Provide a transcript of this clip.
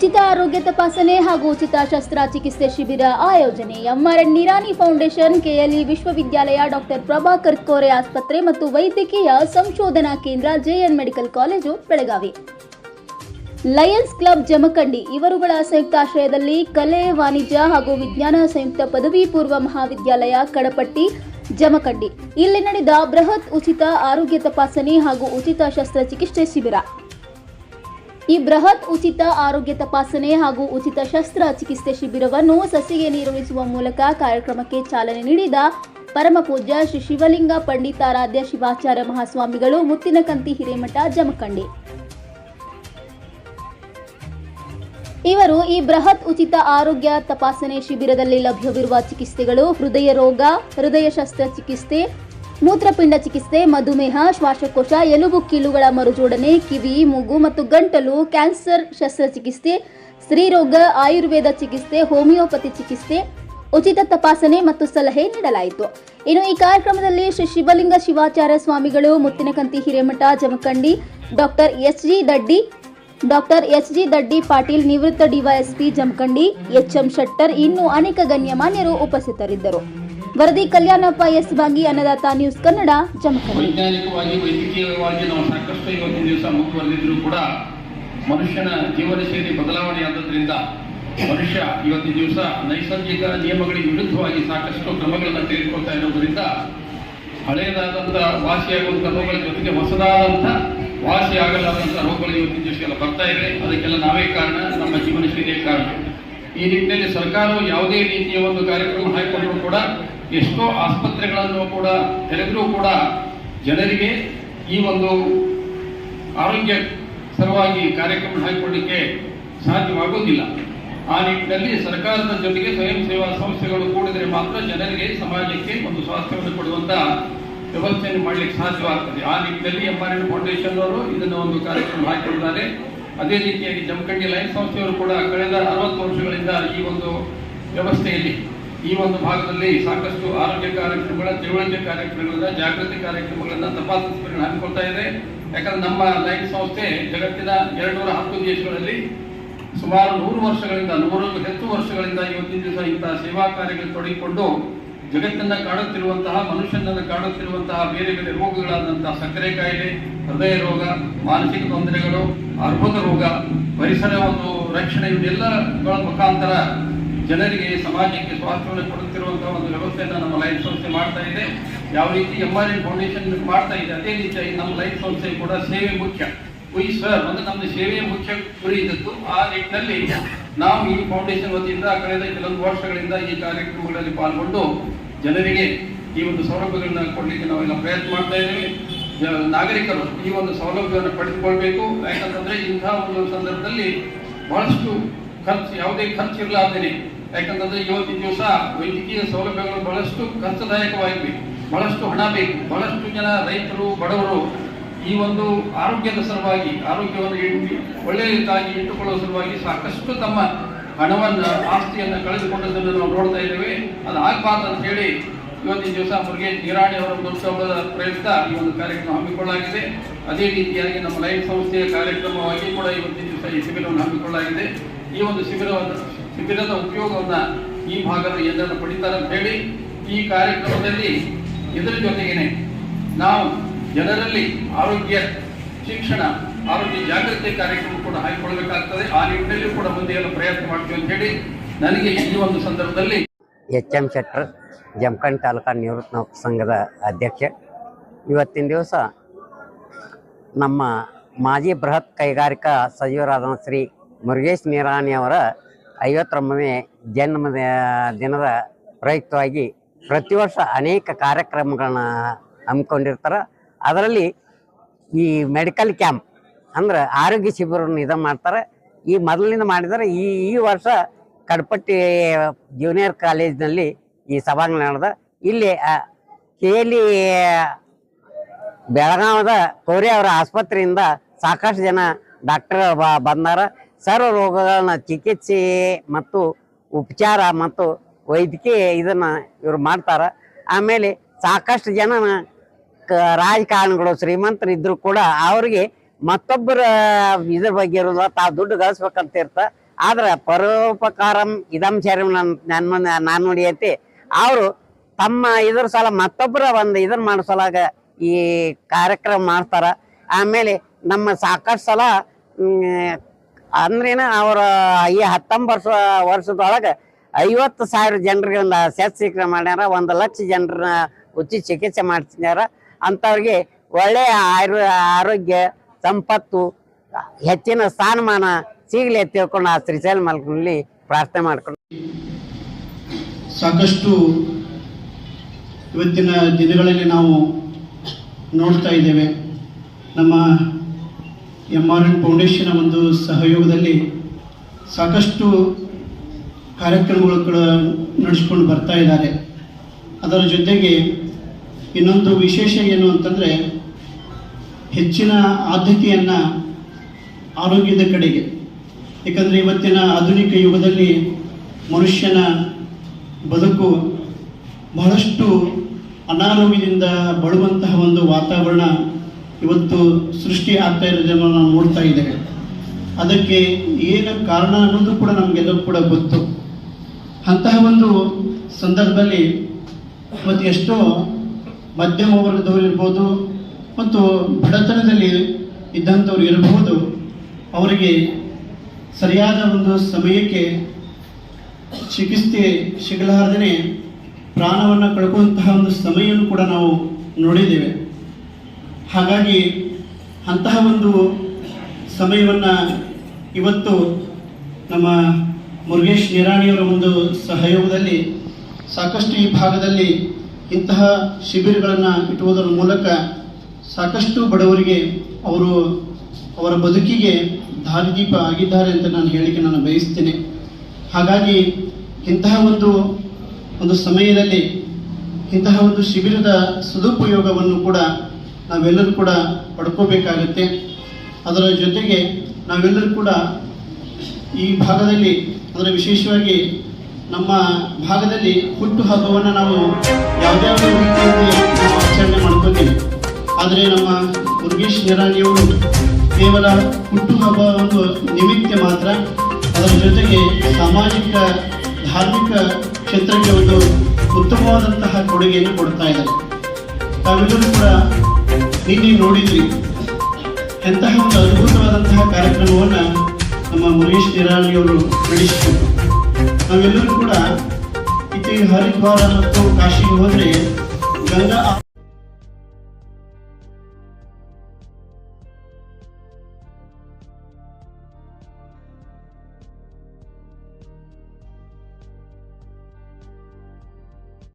ಉಚಿತ ಆರೋಗ್ಯ ತಪಾಸಣೆ ಹಾಗೂ ಉಚಿತ ಶಸ್ತ್ರಚಿಕಿತ್ಸೆ ಶಿಬಿರ ಆಯೋಜನೆ ಎಂಆರ್ಎನ್ ನಿರಾನಿ ಫೌಂಡೇಶನ್, ಕೆಎಲ್ಇ ವಿಶ್ವವಿದ್ಯಾಲಯ, ಡಾಕ್ಟರ್ ಪ್ರಭಾಕರ್ ಕೋರೆ ಆಸ್ಪತ್ರೆ ಮತ್ತು ವೈದ್ಯಕೀಯ ಸಂಶೋಧನಾ ಕೇಂದ್ರ JN medical college, Belagavi. Lions club Jamakhandi, ಇವರುಗಳ ಸಂಯುಕ್ತಾಶ್ರಯದಲ್ಲಿ ಕಲೆ, ವಾಣಿಜ್ಯ ಹಾಗೂ ವಿಜ್ಞಾನ ಸಂಯುಕ್ತ ಪದವಿ ಪೂರ್ವ ಮಹಾವಿದ್ಯಾಲಯ, ಕಡಪಟ್ಟಿ, ಜಮಖಂಡಿ. ಇಲ್ಲಿ ನಡೆದ ಬೃಹತ್ ಉಚಿತ ಆರೋಗ್ಯ ತಪಾಸಣೆ ಹಾಗೂ ಉಚಿತ ಶಸ್ತ್ರಚಿಕಿತ್ಸೆ ಶಿಬಿರ. ಈ ಬೃಹತ್ ಉಚಿತ ಆರೋಗ್ಯ ತಪಾಸಣೆ ಹಾಗೂ ಉಚಿತ ಶಸ್ತ್ರ ಚಿಕಿತ್ಸೆ ಶಿಬಿರವನ್ನು ಸಸಿಗೆ ನೀರುಣಿಸುವ ಮೂಲಕ ಕಾರ್ಯಕ್ರಮಕ್ಕೆ ಚಾಲನೆ ನೀಡಿದ ಪರಮಪೂಜ್ಯ ಶ್ರೀ ಶಿವಲಿಂಗ ಪಂಡಿತಾರಾಧ್ಯ ಶಿವಾಚಾರ್ಯ ಮಹಾಸ್ವಾಮಿಗಳು ಮುತ್ತಿನಕಂತಿ ಹಿರೇಮಠ, ಜಮಖಂಡಿ. ಇವರು ಈ ಬೃಹತ್ ಉಚಿತ ಆರೋಗ್ಯ ತಪಾಸಣೆ ಶಿಬಿರದಲ್ಲಿ ಲಭ್ಯವಿರುವ ಚಿಕಿತ್ಸೆಗಳು ಹೃದಯ ರೋಗ, ಹೃದಯ ಶಸ್ತ್ರಚಿಕಿತ್ಸೆ ಮೂತ್ರಪಿಂಡ ಚಿಕಿತ್ಸೆ, ಮಧುಮೇಹ, ಶ್ವಾಸಕೋಶ, ಎಲುಬು ಕೀಲುಗಳ ಮರುಜೋಡಣೆ, ಕಿವಿ, ಮೂಗು ಮತ್ತು ಗಂಟಲು, ಕ್ಯಾನ್ಸರ್ ಶಸ್ತ್ರಚಿಕಿತ್ಸೆ, ಸ್ತ್ರೀರೋಗ, ಆಯುರ್ವೇದ ಚಿಕಿತ್ಸೆ, ಹೋಮಿಯೋಪತಿ ಚಿಕಿತ್ಸೆ, ಉಚಿತ ತಪಾಸಣೆ ಮತ್ತು ಸಲಹೆ ನೀಡಲಾಯಿತು. ಇನ್ನು ಈ ಕಾರ್ಯಕ್ರಮದಲ್ಲಿ ಶ್ರೀ ಶಿವಲಿಂಗ ಶಿವಾಚಾರ್ಯ ಸ್ವಾಮಿಗಳು, Muttinakanti Hiremath, Jamakhandi, doctor S G Daddi, doctor S G Daddi Patil, ನಿವೃತ್ತ DYSP Jamakhandi H M Shettar, ಇನ್ನೂ ಅನೇಕ ಗಣ್ಯಮಾನ್ಯರು ಉಪಸ್ಥಿತರಿದ್ದರು. ವರದಿ ಕಲ್ಯಾಣಪ್ಪ ಎಸ್ ಬಾಗಿ ಅನ್ನದಾತ ನ್ಯೂಸ್ ಕನ್ನಡ ವೈಜ್ಞಾನಿಕವಾಗಿ, ವೈದ್ಯಕೀಯವಾಗಿ ನಾವು ಸಾಕಷ್ಟು ಇವತ್ತಿನ ದಿವಸ ಮುಂದುವರೆದಿದ್ರು ಕೂಡ ಮನುಷ್ಯನ ಜೀವನ ಶೈಲಿ ಬದಲಾವಣೆ ಆದ್ದರಿಂದ ಮನುಷ್ಯ ಇವತ್ತಿನ ದಿವಸ ನೈಸರ್ಗಿಕ ನಿಯಮಗಳಿಗೆ ವಿರುದ್ಧವಾಗಿ ಸಾಕಷ್ಟು ಕ್ರಮಗಳನ್ನು ತೆಗೆದುಕೊಳ್ತಾ ಇರೋದ್ರಿಂದ ಹಳೆಯದಾದಂತಹ ವಾಸಿಯಾಗುವ ರೋಗಗಳ ಜೊತೆಗೆ ಹೊಸದಾದಂಥ ವಾಸಿ ಆಗಲಾದಂಥ ರೋಗಗಳು ಇವತ್ತಿನ ದಿವಸ ಎಲ್ಲ ಬರ್ತಾ ಇದೆ. ಅದಕ್ಕೆಲ್ಲ ನಾವೇ ಕಾರಣ, ನಮ್ಮ ಜೀವನ ಶೈಲಿಯೇ ಕಾರಣ. ಈ ನಿಟ್ಟಿನಲ್ಲಿ ಸರ್ಕಾರವು ಯಾವುದೇ ರೀತಿಯ ಒಂದು ಕಾರ್ಯಕ್ರಮ ಹಾಕಿಕೊಂಡ್ರೂ ಕೂಡ ಎಷ್ಟೋ ಆಸ್ಪತ್ರೆಗಳನ್ನು ಕೂಡ, ತೆರೆದರೂ ಕೂಡ ಜನರಿಗೆ ಈ ಒಂದು ಆರೋಗ್ಯ ಸರವಾಗಿ ಕಾರ್ಯಕ್ರಮ ಹಾಕಿಕೊಳ್ಳಿಕ್ಕೆ ಸಾಧ್ಯವಾಗುವುದಿಲ್ಲ ಆ ನಿಟ್ಟಿನಲ್ಲಿ ಸರ್ಕಾರದ ಜೊತೆಗೆ ಸ್ವಯಂ ಸೇವಾ ಸಂಸ್ಥೆಗಳು ಕೂಡಿದರೆ ಮಾತ್ರ ಜನರಿಗೆ ಸಮಾಜಕ್ಕೆ ಒಂದು ಸ್ವಾಸ್ಥ್ಯವನ್ನು ಕೊಡುವಂತ ವ್ಯವಸ್ಥೆಯನ್ನು ಮಾಡಲಿಕ್ಕೆ ಸಾಧ್ಯವಾಗ್ತದೆ. ಆ ನಿಟ್ಟಿನಲ್ಲಿ ಎಂ ಆರ್ ಎನ್ ಫೌಂಡೇಶನ್ ಅವರು ಇದನ್ನು ಒಂದು ಕಾರ್ಯಕ್ರಮ ಹಾಕಿಕೊಂಡಿದ್ದಾರೆ ಅದೇ ರೀತಿಯಾಗಿ ಜಮಖಂಡಿ ಲೈನ್ ಸಂಸ್ಥೆಯವರು ಕೂಡ ಕಳೆದ ಅರವತ್ತು ವರ್ಷಗಳಿಂದ ಈ ಒಂದು ವ್ಯವಸ್ಥೆಯಲ್ಲಿ ಈ ಒಂದು ಭಾಗದಲ್ಲಿ ಸಾಕಷ್ಟು ಆರೋಗ್ಯ ಕಾರ್ಯಕ್ರಮಗಳ ತಿಳುವಳಿಕೆ ಕಾರ್ಯಕ್ರಮಗಳನ್ನ, ಜಾಗೃತಿ ಕಾರ್ಯಕ್ರಮಗಳನ್ನ ತಪಾಸಣೆ ಹಾಕಿಕೊಳ್ತಾ ಇದೆ. ಯಾಕಂದ್ರೆ ನಮ್ಮ ಲೈಫ್ ಸಂಸ್ಥೆ ಜಗತ್ತಿನ ಎರಡ್ನೂರ ಹತ್ತು ದೇಶಗಳಲ್ಲಿ ಸುಮಾರು ನೂರು ವರ್ಷಗಳಿಂದ ನೂರಕ್ಕೂ ಹೆಚ್ಚು ವರ್ಷಗಳಿಂದ ಇವತ್ತಿನ ದಿವಸ ಇಂತಹ ಸೇವಾ ಕಾರ್ಯಗಳು ತೊಡಗಿಕೊಂಡು ಜಗತ್ತನ್ನ ಕಾಡುತ್ತಿರುವಂತಹ, ಮನುಷ್ಯನನ್ನು ಕಾಡುತ್ತಿರುವಂತಹ ಬೇರೆ ಬೇರೆ ರೋಗಗಳಾದಂತಹ ಸಕ್ಕರೆ ಕಾಯಿಲೆ, ಹೃದಯ ರೋಗ, ಮಾನಸಿಕ ತೊಂದರೆಗಳು, ಅರ್ಬುದ ರೋಗ, ಪರಿಸರ ಒಂದು ರಕ್ಷಣೆ, ಇವನ್ನೆಲ್ಲಗಳ ಮುಖಾಂತರ ಜನರಿಗೆ, ಸಮಾಜಕ್ಕೆ ಸ್ವಾತಂತ್ರ್ಯ ಕೊಡುತ್ತಿರುವಂತಹ ಒಂದು ವ್ಯವಸ್ಥೆಯನ್ನು ನಮ್ಮ ಲೈಫ್ ಸಂಸ್ಥೆ ಮಾಡ್ತಾ ಇದೆ. ಯಾವ ರೀತಿ ಎಂ ಆರ್ ಎನ್ ಫೌಂಡೇಶನ್ ಮಾಡ್ತಾ ಇದೆ, ಅದೇ ರೀತಿಯಾಗಿ ನಮ್ಮ ಲೈಫ್ ಸಂಸ್ಥೆ ಕೂಡ ಸೇವೆ ಮುಖ್ಯ. ಉಯ್ ಸರ್ ಒಂದು ನಮ್ಮ ಸೇವೆಯ ಮುಖ್ಯ ಗುರಿ ಇದ್ದದ್ದು ಆ ನಿಟ್ಟಿನಲ್ಲಿ ನಾವು ಈ ಫೌಂಡೇಶನ್ ವತಿಯಿಂದ ಕಳೆದ ಕೆಲವೊಂದು ವರ್ಷಗಳಿಂದ ಈ ಕಾರ್ಯಕ್ರಮಗಳಲ್ಲಿ ಪಾಲ್ಗೊಂಡು ಜನರಿಗೆ ಈ ಒಂದು ಸೌಲಭ್ಯಗಳನ್ನ ಕೊಡಲಿಕ್ಕೆ ನಾವೆಲ್ಲ ಪ್ರಯತ್ನ ಮಾಡ್ತಾ ಇದ್ದೇವೆ. ನಾಗರಿಕರು ಈ ಒಂದು ಸೌಲಭ್ಯವನ್ನು ಪಡೆದುಕೊಳ್ಬೇಕು. ಯಾಕಂತಂದ್ರೆ ಇಂತಹ ಒಂದು ಸಂದರ್ಭದಲ್ಲಿ ಬಹಳಷ್ಟು ಖರ್ಚು, ಯಾವುದೇ ಖರ್ಚು ಇರಲಾರ್ದೇನೆ ಯಾಕಂತಂದ್ರೆ ಇವತ್ತಿನ ದಿವಸ ವೈದ್ಯಕೀಯ ಸೌಲಭ್ಯಗಳು ಬಹಳಷ್ಟು ಖರ್ಚುದಾಯಕವಾಗಿವೆ. ಬಹಳಷ್ಟು ಹಣ ಬೇಕು. ಬಹಳಷ್ಟು ಜನ ರೈತರು, ಬಡವರು ಈ ಒಂದು ಆರೋಗ್ಯದ ಸಲುವಾಗಿ, ಆರೋಗ್ಯವನ್ನು ಇಟ್ಟು ರೀತಿಯಾಗಿ ಇಟ್ಟುಕೊಳ್ಳುವ ಸಲುವಾಗಿ ಸಾಕಷ್ಟು ತಮ್ಮ ಹಣವನ್ನು, ಆಸ್ತಿಯನ್ನು ಕಳೆದುಕೊಂಡದನ್ನು ನಾವು ನೋಡ್ತಾ ಇದ್ದೇವೆ. ಅದು ಆಗಬಾರ್ದು ಅಂತ ಹೇಳಿ ಇವತ್ತಿನ ದಿವಸ ಮುರುಗೇಶ್ ನಿರಾಣಿ ಅವರ ಒಂದು ಉತ್ಸವದ ಪ್ರಯುಕ್ತ ಈ ಒಂದು ಕಾರ್ಯಕ್ರಮ ಹಮ್ಮಿಕೊಳ್ಳಲಾಗಿದೆ. ಅದೇ ರೀತಿಯಾಗಿ ನಮ್ಮ ಲೈಫ್ ಸಂಸ್ಥೆಯ ಕಾರ್ಯಕ್ರಮವಾಗಿ ಕೂಡ ಇವತ್ತಿನ ದಿವಸ ಈ ಶಿಬಿರವನ್ನು ಹಮ್ಮಿಕೊಳ್ಳಲಾಗಿದೆ. ಈ ಒಂದು ಶಿಬಿರವನ್ನು ಶಿಬಿರದ ಉಪಯೋಗವನ್ನ ಈ ಭಾಗದ ಎಲ್ಲರೂ ಪಡಿತಾರೆ ಅಂತ ಹೇಳಿ ಈ ಕಾರ್ಯಕ್ರಮದಲ್ಲಿ ಇದರ ಜೊತೆಗೇನೆ ನಾವು ಜನರಲ್ಲಿ ಆರೋಗ್ಯ, ಶಿಕ್ಷಣ, ಆರೋಗ್ಯ ಜಾಗೃತಿ ಕಾರ್ಯಕ್ರಮ ಕೂಡ ಹಾಕಿಕೊಳ್ಬೇಕಾಗ್ತದೆ ಆ ನಿಟ್ಟಿನಲ್ಲಿ ಕೂಡ ಮುಂದೆ ಎಲ್ಲ ಪ್ರಯತ್ನ ಮಾಡ್ತೀವಿ ಅಂತ ಹೇಳಿ ನನಗೆ ಈ ಒಂದು ಸಂದರ್ಭದಲ್ಲಿ ಎಚ್ ಎಂ ಶೆಟ್ಟರ್, ಜಮಖಂಡ್ ತಾಲೂಕಾ ನಿವೃತ್ತ ನೌಕರ ಸಂಘದ ಅಧ್ಯಕ್ಷ. ಇವತ್ತಿನ ದಿವಸ ನಮ್ಮ ಮಾಜಿ ಬೃಹತ್ ಕೈಗಾರಿಕಾ ಸಚಿವರಾದ ಶ್ರೀ ಮುರುಗೇಶ್ ನಿರಾಣಿ ಅವರ ಐವತ್ತೊಂಬನೇ ಜನ್ಮದ, ದಿನದ ಪ್ರಯುಕ್ತವಾಗಿ ಪ್ರತಿ ವರ್ಷ ಅನೇಕ ಕಾರ್ಯಕ್ರಮಗಳನ್ನ ಹಮ್ಮಿಕೊಂಡಿರ್ತಾರೆ. ಅದರಲ್ಲಿ ಈ ಮೆಡಿಕಲ್ ಕ್ಯಾಂಪ್ ಅಂದ್ರೆ ಆರೋಗ್ಯ ಶಿಬಿರವನ್ನು ಇದು ಮಾಡ್ತಾರೆ. ಈ ಮೊದಲಿಂದ ಮಾಡಿದರೆ. ಈ ಈ ವರ್ಷ ಕಡಪಟ್ಟಿ ಜೂನಿಯರ್ ಕಾಲೇಜಿನಲ್ಲಿ ಈ ಸಭಾಂಗಣ ನಡೆದ. ಇಲ್ಲಿ ಕೇಲಿ, ಬೆಳಗಾವದ ಕೋರಿ ಅವರ ಆಸ್ಪತ್ರೆಯಿಂದ ಸಾಕಷ್ಟು ಜನ ಡಾಕ್ಟರ್ ಬಂದಾರ. ಸರ್ವ ರೋಗಗಳನ್ನ ಚಿಕಿತ್ಸೆ ಮತ್ತು ಉಪಚಾರ ಮತ್ತು ವೈದ್ಯಕೀಯ ಇದನ್ನ ಇವ್ರು ಮಾಡ್ತಾರ. ಆಮೇಲೆ ಸಾಕಷ್ಟು ಜನ ರಾಜಕಾರಣಿಗಳು, ಶ್ರೀಮಂತರು ಇದ್ರು ಕೂಡ ಅವ್ರಿಗೆ ಮತ್ತೊಬ್ಬರ ಇದ್ರ ಬಗ್ಗೆ ಇರೋದು ತಾವು ದುಡ್ಡು ಗಳಿಸ್ಬೇಕಂತ ಇರ್ತ. ಆದ್ರೆ ಪರೋಪಕಾರಂ ಇದಂ ಶರೀರಂ ನನ್ನ ನಾನು ನೋಡಿಯತಿ. ಅವರು ತಮ್ಮ ಇದ್ರ ಸಲ ಮತ್ತೊಬ್ಬರ ಒಂದು ಇದನ್ನ ಮಾಡಿಸಲಾಗ ಈ ಕಾರ್ಯಕ್ರಮ ಮಾಡ್ತಾರ. ಆಮೇಲೆ ನಮ್ಮ ಸಾಕಷ್ಟು ಸಲ ಅಂದ್ರೇನ ಅವ್ರ ಈ ಹತ್ತೊಂಬತ್ತು ವರ್ಷ, ವರ್ಷದೊಳಗೆ ಐವತ್ತು ಸಾವಿರ ಜನರಿಗೆ ಒಂದು ಮಾಡ್ಯಾರ, ಒಂದು ಲಕ್ಷ ಜನರನ್ನ ಉಚಿತ ಚಿಕಿತ್ಸೆ ಮಾಡ್ತಿದ್ದಾರೆ ಅಂಥವ್ರಿಗೆ ಒಳ್ಳೆಯ ಆರು ಆರೋಗ್ಯ, ಸಂಪತ್ತು, ಹೆಚ್ಚಿನ ಸ್ಥಾನಮಾನ ಸಿಗಲಿ ತಿಳ್ಕೊಂಡು ಆ ಶ್ರೀಶೈಲ ಮಲ್ಕನಲ್ಲಿ ಪ್ರಾರ್ಥನೆ ಮಾಡ್ಕೊಂಡು ಸಾಕಷ್ಟು ಇವತ್ತಿನ ದಿನಗಳಲ್ಲಿ ನಾವು ನೋಡ್ತಾ ಇದ್ದೇವೆ. ನಮ್ಮ ಎಂ ಆರ್ ಎನ್ ಫೌಂಡೇಶನ್ ಒಂದು ಸಹಯೋಗದಲ್ಲಿ ಸಾಕಷ್ಟು ಕಾರ್ಯಕ್ರಮಗಳು ಕೂಡ ನಡೆಸ್ಕೊಂಡು ಬರ್ತಾ ಇದ್ದಾರೆ. ಅದರ ಜೊತೆಗೆ ಇನ್ನೊಂದು ವಿಶೇಷ ಏನು ಅಂತಂದರೆ ಹೆಚ್ಚಿನ ಆದ್ಯತೆಯನ್ನು ಆರೋಗ್ಯದ ಕಡೆಗೆ. ಏಕೆಂದರೆ ಇವತ್ತಿನ ಆಧುನಿಕ ಯುಗದಲ್ಲಿ ಮನುಷ್ಯನ ಬದುಕು ಬಹಳಷ್ಟು ಅನಾರೋಗ್ಯದಿಂದ ಬಳುವಂತಹ ಒಂದು ವಾತಾವರಣ ಇವತ್ತು ಸೃಷ್ಟಿ ಆಗ್ತಾ ಇರೋದನ್ನು ನಾವು ನೋಡ್ತಾ ಇದ್ದೇವೆ ಅದಕ್ಕೆ ಏನು ಕಾರಣ ಅನ್ನೋದು ಕೂಡ ನಮಗೆಲ್ಲರೂ ಕೂಡ ಗೊತ್ತು. ಅಂತಹ ಒಂದು ಸಂದರ್ಭದಲ್ಲಿ ಮತ್ತು ಎಷ್ಟೋ ಮಧ್ಯಮ ವರ್ಗದವರು ಇರ್ಬೋದು ಮತ್ತು ಬಡತನದಲ್ಲಿ ಇದ್ದಂಥವ್ರು ಇರಬಹುದು ಅವರಿಗೆ ಸರಿಯಾದ ಒಂದು ಸಮಯಕ್ಕೆ ಚಿಕಿತ್ಸೆ ಸಿಗಲಾರದೇ ಪ್ರಾಣವನ್ನು ಕಳ್ಕೊಂತಹ ಒಂದು ಸಮಯವನ್ನು ಕೂಡ ನಾವು ನೋಡಿದ್ದೇವೆ. ಹಾಗಾಗಿ ಅಂತಹ ಒಂದು ಸಮಯವನ್ನು ಇವತ್ತು ನಮ್ಮ ಮುರುಗೇಶ್ ನಿರಾಣಿಯವರ ಒಂದು ಸಹಯೋಗದಲ್ಲಿ ಸಾಕಷ್ಟು ಈ ಭಾಗದಲ್ಲಿ ಇಂತಹ ಶಿಬಿರಗಳನ್ನು ಇಟ್ಟುವುದರ ಮೂಲಕ ಸಾಕಷ್ಟು ಬಡವರಿಗೆ ಅವರು ಅವರ ಬದುಕಿಗೆ ದಾರಿದೀಪ ಆಗಿದ್ದಾರೆ ಅಂತ ನಾನು ಹೇಳಿಕೆ ನಾನು ಬಯಸ್ತೇನೆ. ಹಾಗಾಗಿ ಇಂತಹ ಒಂದು ಒಂದು ಸಮಯದಲ್ಲಿ ಇಂತಹ ಒಂದು ಶಿಬಿರದ ಸದುಪಯೋಗವನ್ನು ಕೂಡ ನಾವೆಲ್ಲರೂ ಕೂಡ ಪಡ್ಕೋಬೇಕಾಗತ್ತೆ. ಅದರ ಜೊತೆಗೆ ನಾವೆಲ್ಲರೂ ಕೂಡ ಈ ಭಾಗದಲ್ಲಿ, ಅಂದರೆ ವಿಶೇಷವಾಗಿ ನಮ್ಮ ಭಾಗದಲ್ಲಿ ಹುಟ್ಟು ಹಬ್ಬವನ್ನು ನಾವು ಯಾವುದ್ಯಾವುದೋ ರೀತಿಯಲ್ಲಿ ನಾವು ಆಚರಣೆ ಮಾಡ್ಕೋತೀವಿ. ಆದರೆ ನಮ್ಮ ಮುರುಗೇಶ್ ನಿರಾಣಿಯವರು ಕೇವಲ ಹುಟ್ಟು ಹಬ್ಬ ಒಂದು ನಿಮಿತ್ತ ಮಾತ್ರ, ಅದರ ಜೊತೆಗೆ ಸಾಮಾಜಿಕ, ಧಾರ್ಮಿಕ ಕ್ಷೇತ್ರಕ್ಕೆ ಒಂದು ಉತ್ತಮವಾದಂತಹ ಕೊಡುಗೆಯನ್ನು ಕೊಡ್ತಾ ಇದ್ದಾರೆ. ತಾವೆಲ್ಲರೂ ಕೂಡ ನಿನ್ನೆ ನೋಡಿದ್ರಿ. ಎಂತಹ ಒಂದು ಅದ್ಭುತವಾದಂತಹ ಕಾರ್ಯಕ್ರಮವನ್ನ ನಮ್ಮ ಮುನೀಶ್ ನಿರಾಣಿ ಅವರು ನಡೆಸಿದರು. ನಾವೆಲ್ಲರೂ ಕೂಡ ಇತ್ತೀಚೆಗೆ ಹರಿದ್ವಾರ ಮತ್ತು ಕಾಶಿಗೆ ಹೋದ್ರೆ ಗಂಗಾ